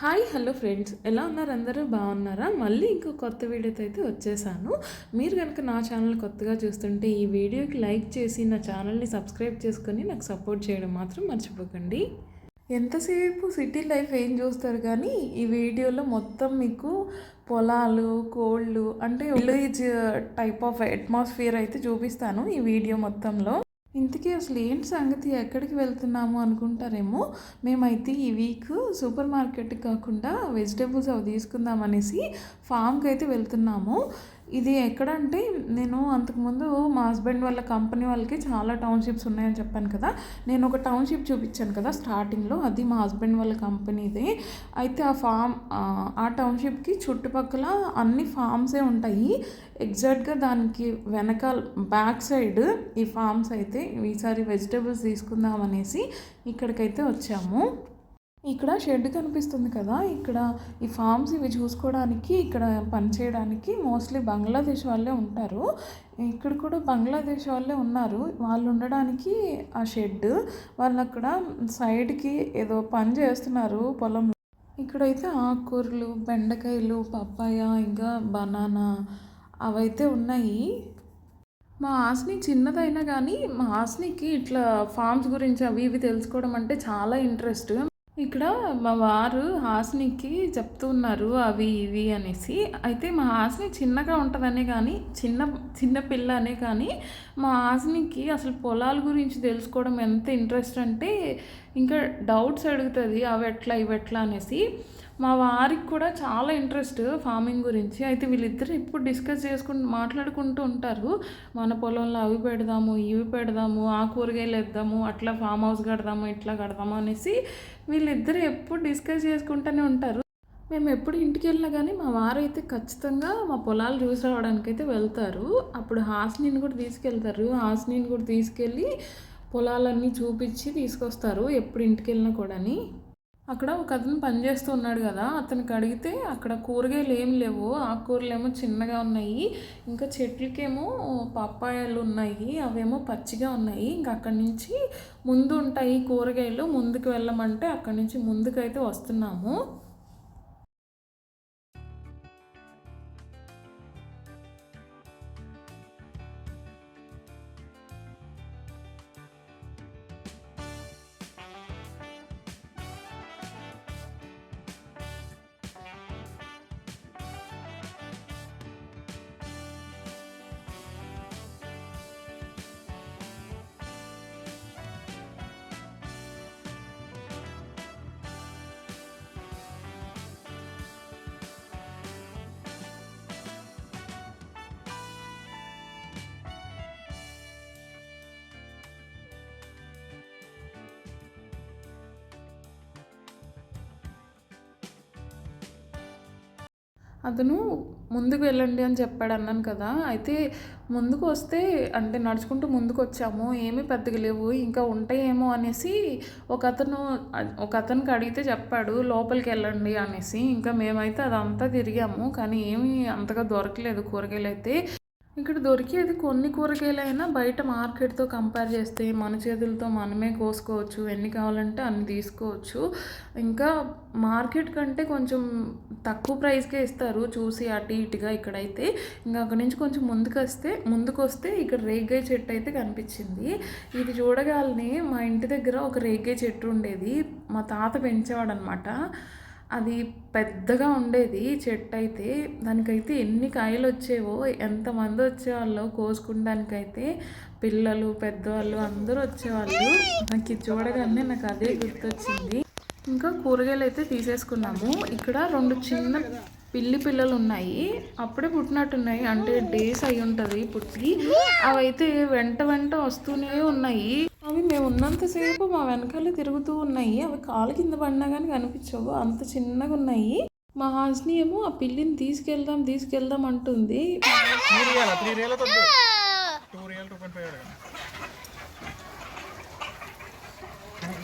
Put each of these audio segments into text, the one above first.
Hi hello friends. ఎలా ఉన్నారు అందరూ? బాగున్నారా? మళ్ళీ ఇంకో కొత్త వీడియోతో అయితే వచ్చేసాను. మీరు కనుక నా ఛానల్ కొత్తగా చూస్తుంటే ఈ వీడియోకి లైక్ చేసి నా ఛానల్ని సబ్స్క్రైబ్ చేసుకొని నాకు సపోర్ట్ చేయడం మాత్రం మర్చిపోకండి. ఎంతసేపు సిటీ లైఫ్ ఏం చూస్తారు కానీ ఈ వీడియోలో మొత్తం మీకు పొలాలు కోళ్ళు అంటే విలేజ్ టైప్ ఆఫ్ అట్మాస్ఫియర్ అయితే చూపిస్తాను ఈ వీడియో మొత్తంలో. ఇంతకీ అసలు ఏంటి సంగతి? ఎక్కడికి వెళ్తున్నాము అనుకుంటారేమో? మేమైతే ఈ వీక్ సూపర్ మార్కెట్ కాకుండా వెజిటేబుల్స్ అవి తీసుకుందాం అనేసి ఫామ్కి అయితే వెళ్తున్నాము. ఇది ఎక్కడంటే నేను అంతకుముందు మా హస్బెండ్ వాళ్ళ కంపెనీ వాళ్ళకి చాలా టౌన్షిప్స్ ఉన్నాయని చెప్పాను కదా. నేను ఒక టౌన్షిప్ చూపించాను కదా స్టార్టింగ్లో అది మా హస్బెండ్ వాళ్ళ కంపెనీదే. అయితే ఆ ఫామ్ ఆ టౌన్షిప్కి చుట్టుపక్కల అన్ని ఫామ్సే ఉంటాయి. ఎగ్జాక్ట్గా దానికి వెనకాల బ్యాక్ సైడ్ ఈ ఫామ్స్ అయితే ఈసారి వెజిటేబుల్స్ తీసుకుందాం అనేసి ఇక్కడికైతే వచ్చాము. ఇక్కడ షెడ్ కనిపిస్తుంది కదా. ఇక్కడ ఈ ఫామ్స్ ఇవి చూసుకోవడానికి ఇక్కడ పనిచేయడానికి మోస్ట్లీ బంగ్లాదేశ్ వాళ్ళే ఉంటారు. ఇక్కడ కూడా బంగ్లాదేశ్ వాళ్ళే ఉన్నారు. వాళ్ళు ఉండడానికి ఆ షెడ్ వాళ్ళు అక్కడ సైడ్కి ఏదో పని చేస్తున్నారు పొలంలో ఇక్కడైతే ఆకుకూరలు బెండకాయలు పప్పాయ ఇంకా బనానా అవైతే ఉన్నాయి. మా ఆస్ని చిన్నదైనా కానీ మా ఆస్నికి ఇట్లా ఫార్మ్స్ గురించి అవి ఇవి తెలుసుకోవడం అంటే చాలా ఇంట్రెస్ట్. ఇక్కడ మా వారు హాసినికి చెప్తూ ఉన్నారు అవి ఇవి అనేసి. అయితే మా హాసిని చిన్నగా ఉంటుందనే కానీ చిన్న చిన్న పిల్ల అనే కానీ మా హాసినికి అసలు పొలాల గురించి తెలుసుకోవడం ఎంత ఇంట్రెస్ట్ అంటే ఇంకా డౌట్స్ అడుగుతుంది అవి ఎట్లా ఇవి ఎట్లా అనేసి. మా వారికి కూడా చాలా ఇంట్రెస్ట్ ఫార్మింగ్ గురించి. అయితే వీళ్ళిద్దరు ఎప్పుడు డిస్కస్ చేసుకుంటూ మాట్లాడుకుంటూ ఉంటారు. మన పొలంలో అవి పెడదాము ఇవి పెడదాము ఆ కూరగాయలు వేద్దాము అట్లా ఫామ్ హౌస్ కడదాము ఇట్లా కడదాము అనేసి వీళ్ళిద్దరు ఎప్పుడు డిస్కస్ చేసుకుంటూనే ఉంటారు. మేము ఎప్పుడు ఇంటికి వెళ్ళినా కానీ మా వారైతే ఖచ్చితంగా మా పొలాలు చూసి రావడానికి అయితే వెళ్తారు. అప్పుడు హాస్నీని కూడా తీసుకెళ్తారు. హాస్నీని కూడా తీసుకెళ్ళి పొలాలన్నీ చూపించి తీసుకొస్తారు. ఎప్పుడు ఇంటికి వెళ్ళినా కూడాని. అక్కడ ఒక అతను పనిచేస్తూ ఉన్నాడు కదా అతనికి అడిగితే అక్కడ కూరగాయలు ఏం లేవు ఆకుకూరలు ఏమో చిన్నగా ఉన్నాయి ఇంకా చెట్లకేమో పప్పాయాలు ఉన్నాయి అవేమో పచ్చిగా ఉన్నాయి ఇంకా అక్కడి నుంచి ముందు ఉంటాయి కూరగాయలు ముందుకు వెళ్ళమంటే అక్కడి నుంచి ముందుకైతే వస్తున్నాము. అతను ముందుకు వెళ్ళండి అని చెప్పాడు అన్నాను కదా. అయితే ముందుకు వస్తే అంటే నడుచుకుంటూ ముందుకు వచ్చాము ఏమీ పెద్దగా లేవు ఇంకా ఉంటాయేమో అనేసి ఒక అతను ఒక అతనికి అడిగితే చెప్పాడు లోపలికి వెళ్ళండి అనేసి. ఇంకా మేమైతే అదంతా తిరిగాము కానీ ఏమీ అంతగా దొరకలేదు కూరగాయలు అయితే. ఇక్కడ దొరికేది కొన్ని కూరగాయలైనా బయట మార్కెట్తో కంపేర్ చేస్తే మన చేతులతో మనమే కోసుకోవచ్చు. ఎన్ని కావాలంటే అన్ని తీసుకోవచ్చు. ఇంకా మార్కెట్ కంటే కొంచెం తక్కువ ప్రైస్కే ఇస్తారు. చూసి అటు ఇటుగా ఇక్కడైతే. ఇంకా అక్కడి నుంచి కొంచెం ముందుకు వస్తే ముందుకు వస్తే ఇక్కడ రేగ్గాయ చెట్టు అయితే కనిపించింది. ఇది చూడగాలని మా ఇంటి దగ్గర ఒక రేగ్గాయ చెట్టు ఉండేది. మా తాత పెంచేవాడు అనమాట అది పెద్దగా ఉండేది చెట్టు అయితే దానికైతే ఎన్ని కాయలు వచ్చేవో ఎంతమంది వచ్చేవాళ్ళో కోసుకుంటానికైతే పిల్లలు పెద్దవాళ్ళు అందరూ వచ్చేవాళ్ళు. నాకు ఇది చూడగానే నాకు అదే గుర్తొచ్చింది. ఇంకా కూరగాయలు అయితే తీసేసుకున్నాము. ఇక్కడ రెండు చిన్న పిల్లి పిల్లలు ఉన్నాయి అప్పుడే పుట్టినట్టున్నాయి. అంటే డేస్ అయి ఉంటుంది పుట్టి అవైతే వెంట వెంట వస్తూనే ఉన్నాయి. అవి మేము ఉన్నంతసేపు మా వెనకాల తిరుగుతూ ఉన్నాయి. అవి కాలు కింద పడినా కానీ కనిపించవు. అంత చిన్నగా ఉన్నాయి. మా హాస్ని ఏమో ఆ పిల్లిని తీసుకెళ్దాం తీసుకెళ్దాం అంటుంది.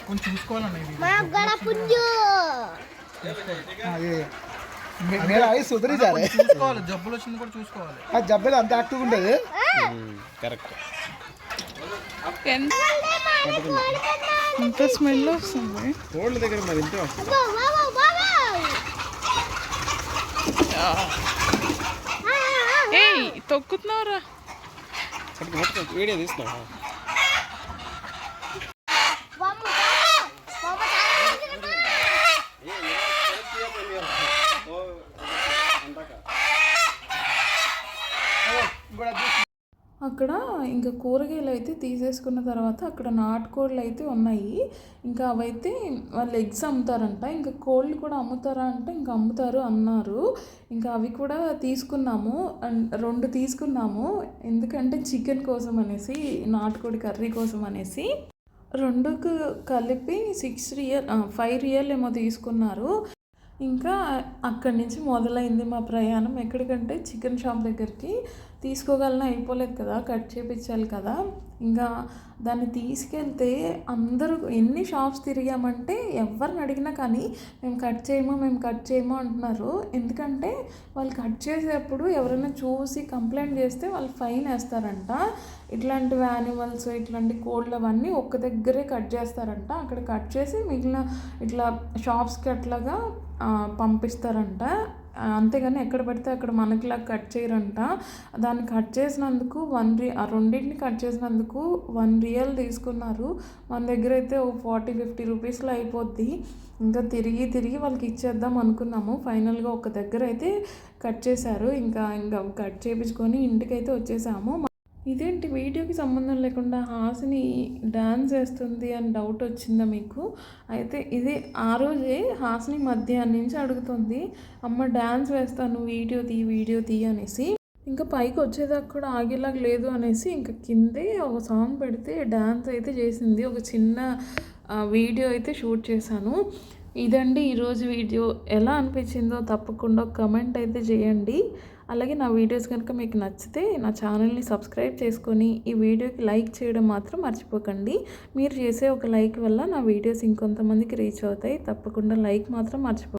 కొంచెం చూసుకోవాలన్న ఇది. చూసుకోవాలి. జబ్బులు వచ్చింది కూడా చూసుకోవాలి. ఆ అంత యాక్టివ్ ఉండదు. కరెక్ట్. స్మెల్ వస్తుంది? కోళ్ళ దగ్గర మరి ఏయ్ తొక్కుతున్నావురా. వీడియో తీస్తున్నావా? అక్కడ ఇంకా కూరగాయలు అయితే తీసేసుకున్న తర్వాత అక్కడ నాటుకోళ్ళు అయితే ఉన్నాయి. ఇంకా అవైతే వాళ్ళు ఎగ్స్ అమ్ముతారంట. ఇంకా కోళ్ళు కూడా అమ్ముతారా అంటే ఇంకా అమ్ముతారు అన్నారు. ఇంకా అవి కూడా తీసుకున్నాము. అండ్ రెండు తీసుకున్నాము. ఎందుకంటే చికెన్ కోసం అనేసి నాటుకోడి కర్రీ కోసం అనేసి. రెండుకు కలిపి సిక్స్ రియల్ ఫైవ్ రియల్ ఏమో తీసుకున్నారు. ఇంకా అక్కడి నుంచి మొదలైంది మా ప్రయాణం. ఎక్కడికంటే చికెన్ షాప్ దగ్గరికి. తీసుకోగలన? అయిపోలేదు కదా కట్ చేపించాలి కదా. ఇంకా దాన్ని తీసుకెళ్తే అందరూ ఎన్ని షాప్స్ తిరిగామంటే ఎవరిని అడిగినా కానీ మేము కట్ చేయము మేము కట్ చేయము అంటున్నారు. ఎందుకంటే వాళ్ళు కట్ చేసేటప్పుడు ఎవరైనా చూసి కంప్లైంట్ చేస్తే వాళ్ళు ఫైన్ వేస్తారంట. ఇట్లాంటి యానిమల్స్ ఇట్లాంటి కోళ్ళు అవన్నీ ఒక్క దగ్గరే కట్ చేస్తారంట. అక్కడ కట్ చేసి మిగిలిన ఇట్లా షాప్స్కి అట్లాగా పంపిస్తారంట. అంతేగాని ఎక్కడ పడితే అక్కడ మనకిలా కట్ చేయరంట. దాన్ని కట్ చేసినందుకు వన్ రి ఆ రెండింటిని కట్ చేసినందుకు వన్ రియల్ తీసుకున్నారు. మన దగ్గర అయితే ఓ ఫార్టీ ఫిఫ్టీ రూపీస్లో అయిపోద్ది. ఇంకా తిరిగి తిరిగి వాళ్ళకి ఇచ్చేద్దాం అనుకున్నాము. ఫైనల్గా ఒక దగ్గర అయితే కట్ చేశారు. ఇంకా ఇంకా కట్ చేయించుకొని ఇంటికైతే వచ్చేసాము. ఇదేంటి వీడియోకి సంబంధం లేకుండా హాసిని డ్యాన్స్ వేస్తుంది అని డౌట్ వచ్చిందా మీకు? అయితే ఇది ఆ రోజే హాసిని మధ్యాహ్నం నుంచి అడుగుతుంది అమ్మ డ్యాన్స్ వేస్తాను వీడియో తీ వీడియో తీ అనేసి. ఇంకా పైకి వచ్చేదాకా కూడా ఆగేలాగా లేదు అనేసి ఇంకా కిందే ఒక సాంగ్ పెడితే డ్యాన్స్ అయితే చేసింది. ఒక చిన్న వీడియో అయితే షూట్ చేశాను. ఇదండి ఈరోజు వీడియో. ఎలా అనిపించిందో తప్పకుండా కమెంట్ అయితే చేయండి. అలాగే నా వీడియోస్ కనుక మీకు నచ్చితే నా ఛానల్ని సబ్స్క్రైబ్ చేసుకొని ఈ వీడియోకి లైక్ చేయడం మాత్రం మర్చిపోకండి. మీరు చేసే ఒక లైక్ వల్ల నా వీడియోస్ ఇంకొంతమందికి రీచ్ అవుతాయి. తప్పకుండా లైక్ మాత్రం మర్చిపో